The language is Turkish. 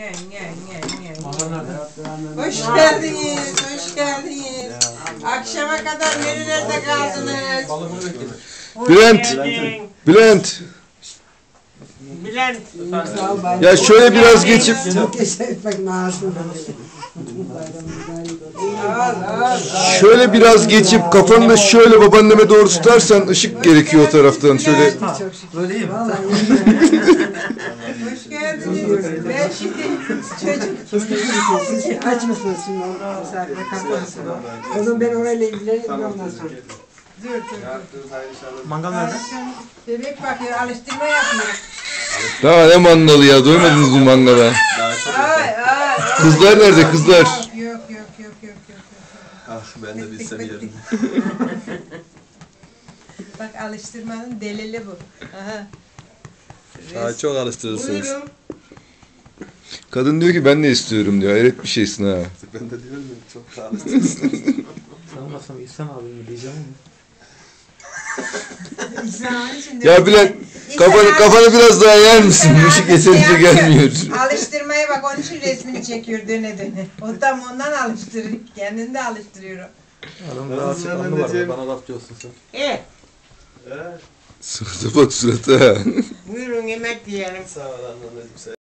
Nye, nye, nye, nye. Hoş geldiniz, hoş geldiniz. Akşama kadar nerelerde kaldınız? Bülent. Bülent. Bülent. Ya şöyle biraz geçip şöyle biraz geçip kafanı da şöyle babaanneme doğru tutarsan ışık gerekiyor o taraftan şöyle. Hoş geldiniz. Ben şimdi çocuk Aç mısın şimdi onu misafire kalkarsın. O zaman ben orayla ilgilenirim ondan sonra. dur dur. Mangal nerede? Bebek bakıyor, alıştırma yapıyor. Daha ne mangalı ya doymadınız mı mangala? Ay ay. ay. Kızlar nerede kızlar? Yok yok yok yok yok. yok. Ah ben de bilsem yerim. Bak alıştırmanın delili bu. Aha. Daha çok alıştırırsınız. Kadın diyor ki ben de istiyorum diyor. Hayret bir şeysin ha. Ben de diyorum ya çok da alıştırırsınız. Sanmasam İhsan abim diyeceğim ama. İnsan içinde. Ya Bülent kafanı kafanı biraz daha yer misin? Işık yeterince gelmiyor. Alıştırmayı bak onun için resmini çekiyor döne döne. O tam ondan alıştırıyor. Kendini de alıştırıyor. Adam daha açık anı var. Bana laf diyorsun sen. E, Surata bak surata. Buyurun yemek yiyelim. Sağ ol annem.